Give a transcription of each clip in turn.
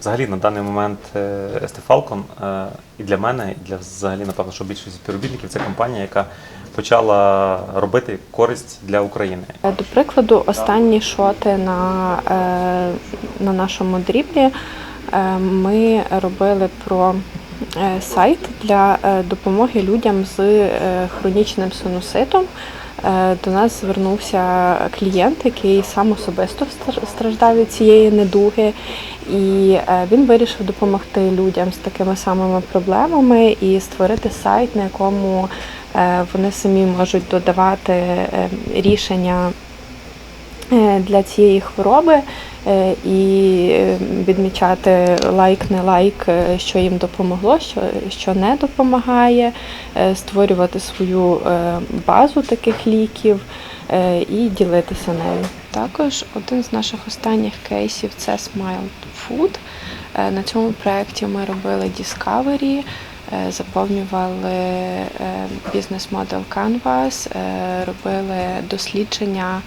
Взагалі на даний момент ST Falcon е, і для мене, і для взагалі, напевно, що більшість співробітників це компанія, яка почала робити користь для України. Е, До прикладу, останні шоти на, е, на нашому дріблі е, ми робили про е, сайт для е, допомоги людям з е, хронічним синуситом. Е, До нас звернувся клієнт, який сам особисто стр- страждав від цієї недуги, і е, він вирішив допомогти людям з такими самими проблемами і створити сайт, на якому е, вони самі можуть додавати рішення для цієї хвороби е, і е, відмічати лайк, не лайк, е, що їм допомогло, що, що не допомагає, е, створювати свою е, базу таких ліків е, і ділитися нею. Також один з наших останніх кейсів це Smile Food. Е, На цьому проєкті ми робили Discovery, е, заповнювали е, бізнес-модел Canvas, е, робили дослідження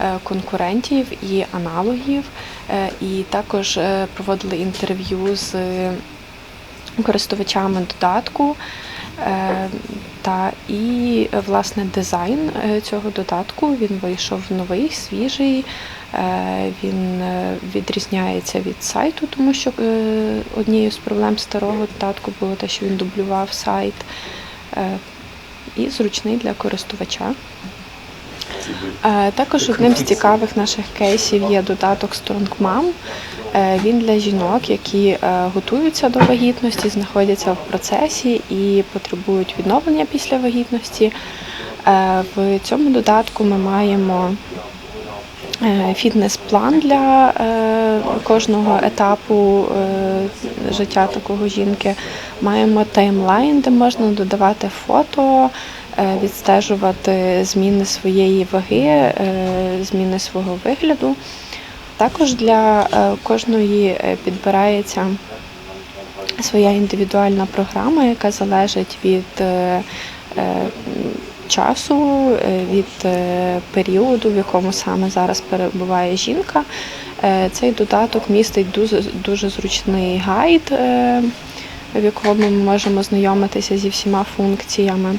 е, конкурентів і аналогів, е, і також е, проводили інтерв'ю з користувачами додатку. Е, Та і власне дизайн е, цього додатку він вийшов новий, свіжий. Е, Він відрізняється від сайту, тому що однією з проблем старого додатку було те, що він дублював сайт. І зручний для користувача. Е, Також одним з цікавих наших кейсів є додаток Strong Mom. Е, Він для жінок, які е, готуються до вагітності, знаходяться в процесі і потребують відновлення після вагітності. В цьому додатку ми маємо фітнес-план для кожного етапу життя такого жінки. Маємо таймлайн, де можна додавати фото, відстежувати зміни своєї ваги, е, зміни свого вигляду. Також для е, кожної е, підбирається своя індивідуальна програма, яка залежить від е, е, часу, е, від е, періоду, в якому саме зараз перебуває жінка. Е, Цей додаток містить дуже, дуже зручний гайд, е, в якому ми можемо знайомитися зі всіма функціями.